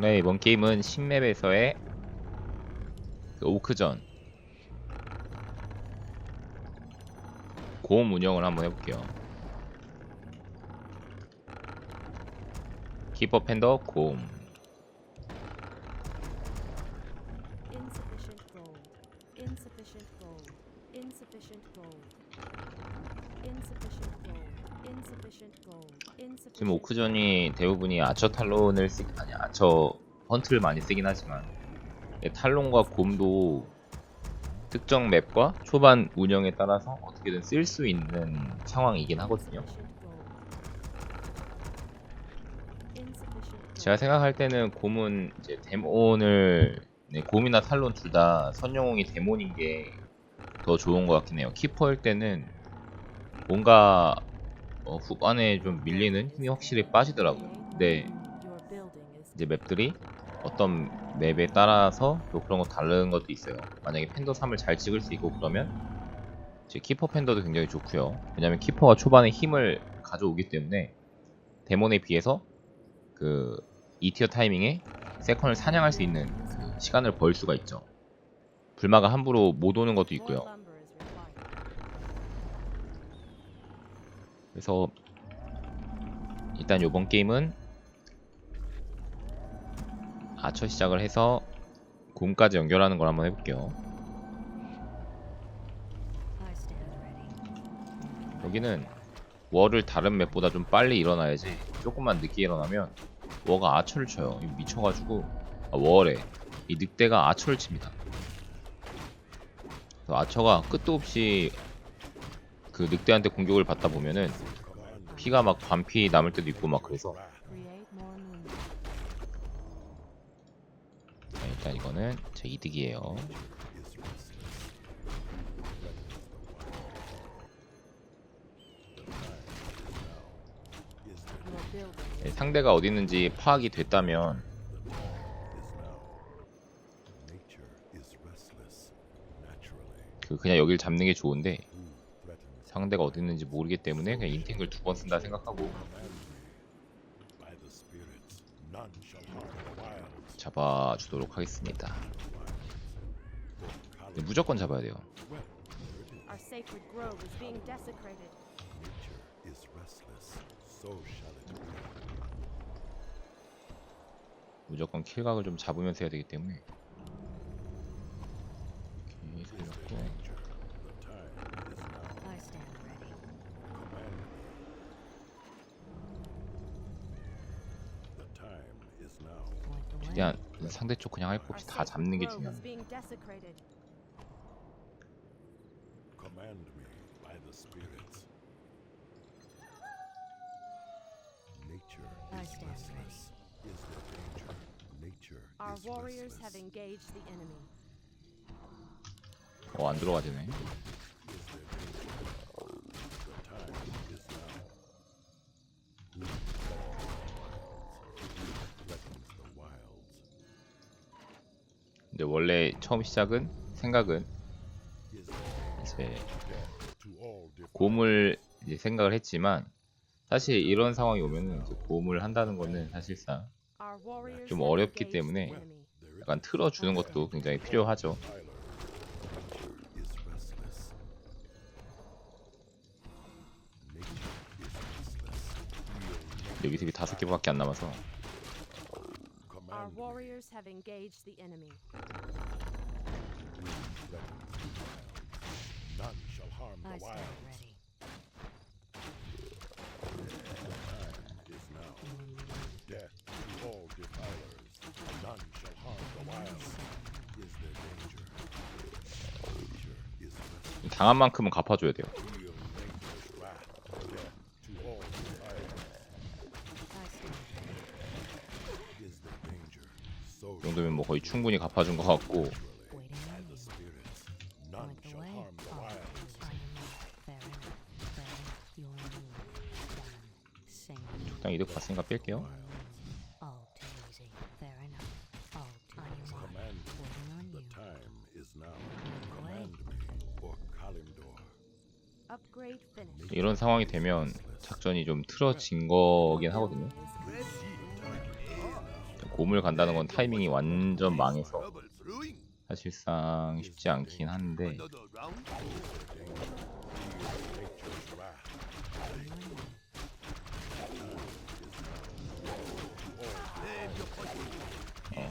네, 이번 게임은 신맵에서의 그 오크전 고음 운영을 한번 해볼게요. 키퍼 팬더 고음 Insufficient gold. Insufficient gold. Insufficient gold. 지금 오크전이 대부분이 아처 탈론을 쓰 아니 아처 헌트를 많이 쓰긴 하지만 예, 탈론과 곰도 특정 맵과 초반 운영에 따라서 어떻게든 쓸 수 있는 상황이긴 하거든요. 제가 생각할 때는 곰은 이제 데몬을 네, 곰이나 탈론 둘 다 선영웅이 데몬인 게 더 좋은 것 같긴 해요. 키퍼일 때는 뭔가 어, 후반에 좀 밀리는 힘이 확실히 빠지더라고요. 근데 이제 맵들이 어떤 맵에 따라서 또 그런 거 다른 것도 있어요. 만약에 팬더 3을 잘 찍을 수 있고 그러면 이제 키퍼 팬더도 굉장히 좋고요. 왜냐면 키퍼가 초반에 힘을 가져오기 때문에 데몬에 비해서 그 2티어 타이밍에 세컨을 사냥할 수 있는 그 시간을 벌 수가 있죠. 불마가 함부로 못 오는 것도 있고요. 그래서 일단 요번 게임은 아처 시작을 해서 곰까지 연결하는 걸 한번 해볼게요. 여기는 워를 다른 맵보다 좀 빨리 일어나야지 조금만 늦게 일어나면 워가 아처를 쳐요. 미쳐가지고 아, 워래 이 늑대가 아처를 칩니다. 아처가 끝도 없이 그 늑대한테 공격을 받다 보면은 피가 막 반피 남을 때도 있고 막 그래서. 자, 일단 이거는 제 이득이에요. 네, 상대가 어디 있는지 파악이 됐다면. 그 그냥 여길 잡는 게 좋은데 상대가 어디 있는지 모르기 때문에 그냥 인탱글 두 번 쓴다 생각하고. 잡아주도록 하겠습니다. 네, 무조건 잡아야 돼요. 무조건 킬각을 좀 잡으면서 해야 되기 때문에 오케이 살렸고 The time is now. I stand ready. Command me. The time is now. Point the way. 최대한 상대 쪽 그냥 할 거 없이 다 잡는 게 grove is 중요합니다. being desecrated. Command me by the spirits. Nature I is stand restless. Is there danger? Nature Our is warriors have restless. engaged the enemy. 어 안 들어가지네. 원래 처음 시작은 생각은 이제 곰을 이제 생각을 했지만 사실 이런 상황이 오면은 이제 곰을 한다는 거는 사실상 좀 어렵기 때문에. 약간 틀어주는 것도 굉장히 필요하죠. 여기 습이 다섯 개밖에 안 남아서 Command me. warriors have engaged the enemy. None shall harm I the stand wild. ready. Is now. Death to all defilers. None shall harm the wild. Is there danger? Nature is restless. 당한 만큼은 갚아줘야 돼요. 이 정도면 뭐 거의 충분히 갚아준 것 같고 Waiting on the you. spirits. None Point the shall way. harm the Oh, wild. I am not fair enough. Fair enough. Your moon. One. Sing. 적당 이득 봤으니까 뺄게요. 이런 상황이 되면 작전이 좀 틀어진 거긴 하거든요. 곰을 간다는 건 타이밍이 완전 망해서 사실상 쉽지 않긴 한데 어.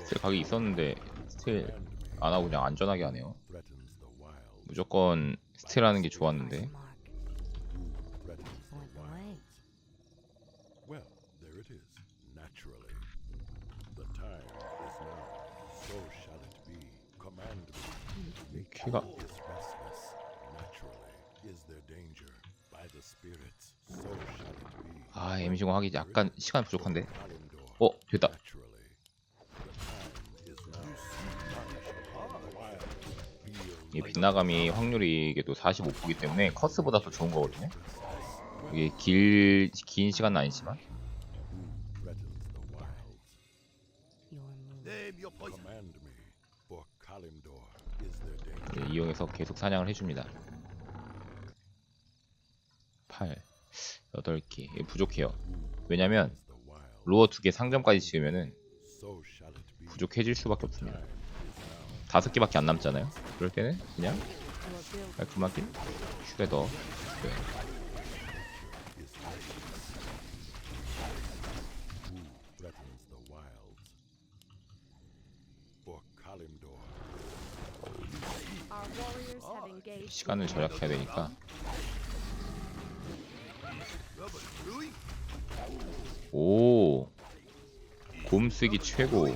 스틸 각이 있었는데 스틸 안 하고 그냥 안전하게 하네요. 무조건 스틸하는 게 좋았는데 it is. Naturally. The time is now. So shall it be. Command me. 키가 Is restless. Naturally. Is there danger? By the spirits. So shall it be. 아 임시공 하기 약간 시간 부족한데 Kalimdor. 어 됐다 Naturally. The time is now. 이게 빗나감이 확률이 이게 또 45%이기 때문에 커스보다 더 좋은 거거든요 이게 길, 긴 시간은 아니지만 who threatens the wild. Your move. Command me. For Kalimdor. Is there danger? 네, 이용해서 계속 사냥을 해줍니다 8 8개 이거 부족해요 왜냐면. 로어 두개 상점까지 지으면은. 부족해질 수밖에 없습니다 다섯 개밖에 안 남잖아요 그럴 때는 그냥 building. 깔끔하게 슈레더 네. Who threatens the wild? For Kalimdor. Our warriors have engaged. 시간을 절약해야 되니까 오 곰쓰기 최고.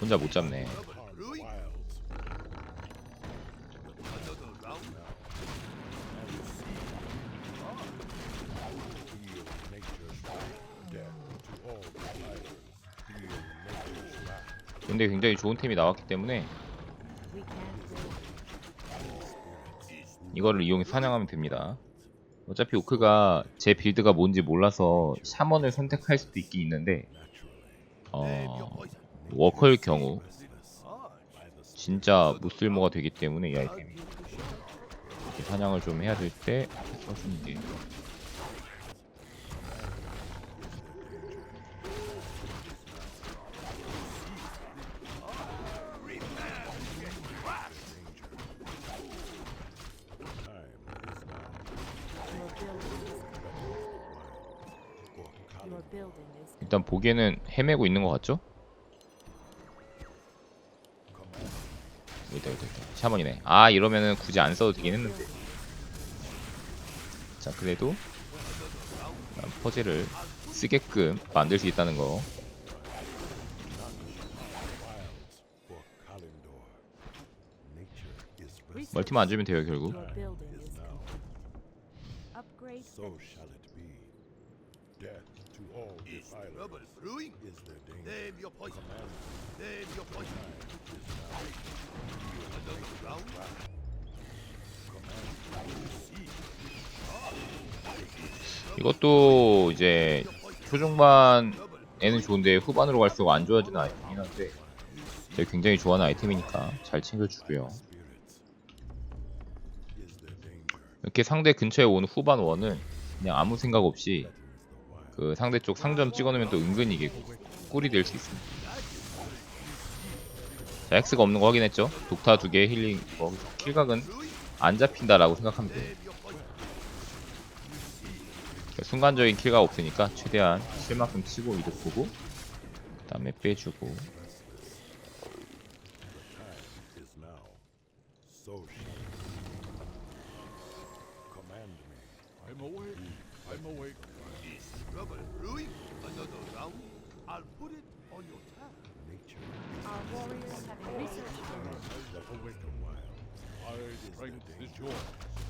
혼자 못 잡네 근데 굉장히 좋은 템이 나왔기 때문에. 이거를 이용해 사냥하면 됩니다 어차피 오크가 제 빌드가 뭔지 몰라서 샤먼을 선택할 수도 있긴 있는데 어 워커일 경우 진짜 무쓸모가 되기 때문에 이 아이템이 사냥을 좀 해야 될 때 써주는 게 Your building is. 일단 보기에는 헤매고 있는 것 같죠? 여기다 여기다 여기다. 샤먼이네 아 이러면은 굳이 안 써도 되긴 했는데 자 그래도 퍼즐을 쓰게끔 만들 수 있다는 거. 멀티만 안 주면 돼요 결국 Your building is complete. Upgrade So shall it be. Death to all defilers. Is there danger? Command 이것도 이제 초중반에는 좋은데 후반으로 갈수록 안 좋아지는 아이템이긴 한데 제가 굉장히 좋아하는 아이템이니까 잘 챙겨주고요. Is there danger? 이렇게 상대 근처에 오는 후반 원은 그냥 아무 생각 없이 그 상대 쪽 상점 찍어놓으면 또 은근히 이게 꿀이 될 수 있습니다. 자 X가 없는 거 확인했죠? 독타 두 개 힐링 뭐 킬각은 안 잡힌다라고 생각하면 돼요. 그러니까 순간적인 킬각 없으니까 최대한 칠 만큼 치고 이득 보고 그 다음에 빼주고 is now. So shall it be. Command me. I'm awake. I'm awake. Nature Our warriors have researched. let awake the wild. Our strength is yours.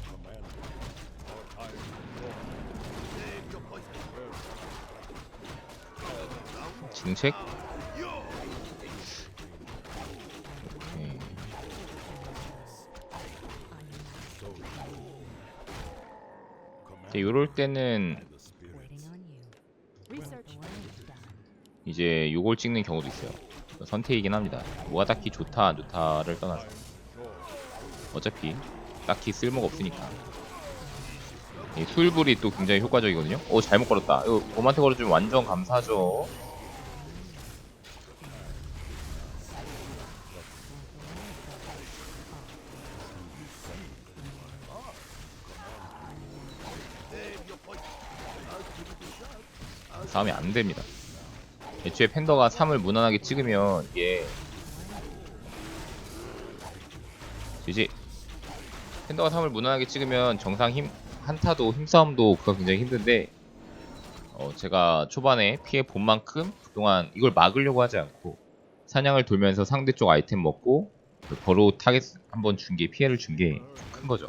Command me. Our time is yours. 증책 오케이. 이제 요럴 때는 The spirits. Waiting on you. Research. The way is done. 이제 요걸 찍는 경우도 있어요. 선택이긴 합니다. 뭐가 딱히 좋다 안 좋다를 떠나서 어차피 딱히 쓸모가 없으니까. 이 수일불이 또 굉장히 효과적이거든요. 오 잘못 걸었다. 이거 곰한테 걸어주면 완전 감사하죠. 싸움이 안 됩니다. 애초에 팬더가 3을 무난하게 찍으면 이게 지지 팬더가 3을 무난하게 찍으면 정상 힘 한타도 힘싸움도 그가 굉장히 힘든데 어, 제가 초반에 피해 본 만큼 그동안 이걸 막으려고 하지 않고 사냥을 돌면서 상대 쪽 아이템 먹고 그 버로 타겟 한번 준 게 피해를 준 게 큰 거죠.